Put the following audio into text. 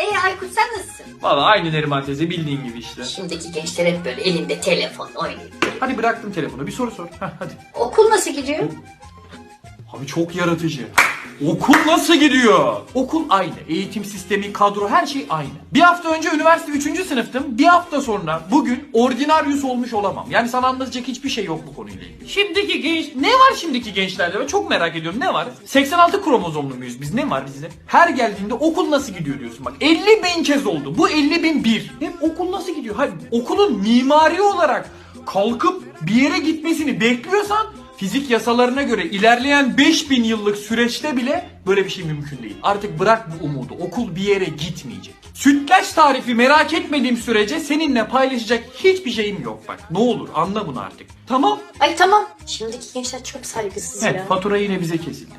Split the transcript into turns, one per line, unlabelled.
E Aykut sen nasılsın?
Valla aynı Neriman teyze bildiğin gibi işte.
Şimdiki gençler hep böyle elinde telefon oynuyor.
Hadi bıraktım telefonu bir soru sor. Heh, hadi.
Okul nasıl gidiyor?
Abi çok yaratıcı. Okul nasıl gidiyor? Okul aynı. Eğitim sistemi, kadro her şey aynı. Bir hafta önce üniversite 3. sınıftım. Bir hafta sonra bugün ordinaryus olmuş olamam. Yani sana anlatacak hiçbir şey yok bu konuyla ilgili. Şimdiki genç... Ne var şimdiki gençlerde? Ben çok merak ediyorum. Ne var? 86 kromozomlu muyuz biz? Ne var bizde? Her geldiğinde okul nasıl gidiyor diyorsun. Bak 50 bin kez oldu. Bu 50 bin bir. Hem okul nasıl gidiyor? Hayır okulun mimari olarak kalkıp bir yere gitmesini bekliyorsan Fizik yasalarına göre ilerleyen 5000 yıllık süreçte bile böyle bir şey mümkün değil. Artık bırak bu umudu. Okul bir yere gitmeyecek. Sütlaç tarifi merak etmediğim sürece seninle paylaşacak hiçbir şeyim yok bak. Ne olur anla bunu artık. Tamam.
Ay tamam. Şimdiki gençler çok saygısız
Evet,
ya.
fatura yine bize kesildi.